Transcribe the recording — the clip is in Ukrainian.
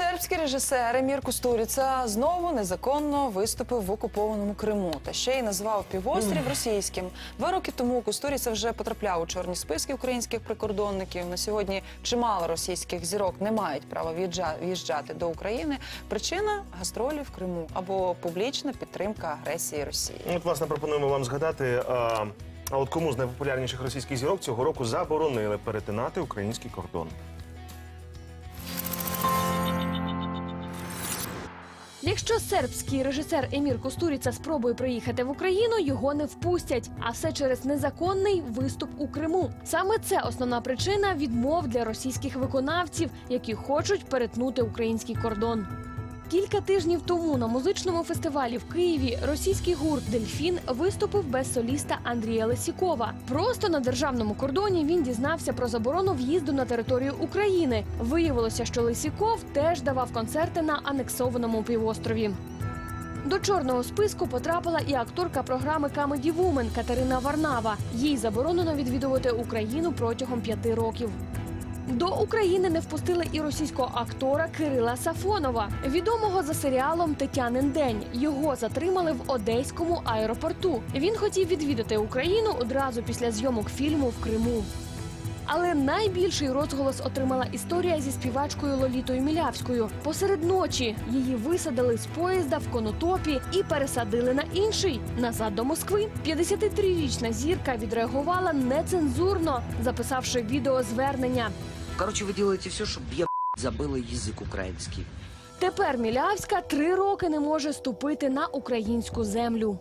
Сербський режисер Емір Кустуріца знову незаконно виступив в окупованому Криму та ще й назвав півострів російським. Два роки тому Кустуріца вже потрапляв у чорні списки українських прикордонників. На сьогодні чимало російських зірок не мають права в'їжджа- в'їжджати до України. Причина гастролі в Криму або публічна підтримка агресії Росії. Ну, От, власне, пропонуємо вам згадати. А, а от кому з найпопулярніших російських зірок цього року заборонили перетинати український кордон. Якщо сербський режисер Емір Кустуріца спробує приїхати в Україну, його не впустять. А все через незаконний виступ у Криму. Саме це основна причина відмов для російських виконавців, які хочуть перетнути український кордон. Кілька тижнів тому на музичному фестивалі в Києві російський гурт Дельфін виступив без соліста Андрія Лесікова. Просто на державному кордоні він дізнався про заборону в'їзду на територію України. Виявилося, що Лесіков теж давав концерти на анексованому півострові. До чорного списку потрапила і акторка програми Comedy Woman Катерина Варнава. Їй заборонено відвідувати Україну протягом п'яти років. До України не впустили і російського актора Кирила Сафонова, відомого за серіалом Тетянин день. Його затримали в одеському аеропорту. Він хотів відвідати Україну одразу після зйомок фільму в Криму. Але найбільший розголос отримала історія зі співачкою Лолітою Мілявською. Посеред ночі її висадили з поїзда в конотопі і пересадили на інший назад до Москви. 53-річна зірка відреагувала нецензурно, записавши відеозвернення. Короче, вы делаете все, чтобы я б***ь, забыла язык украинский. Тепер Мілявська три роки не може ступити на українську землю.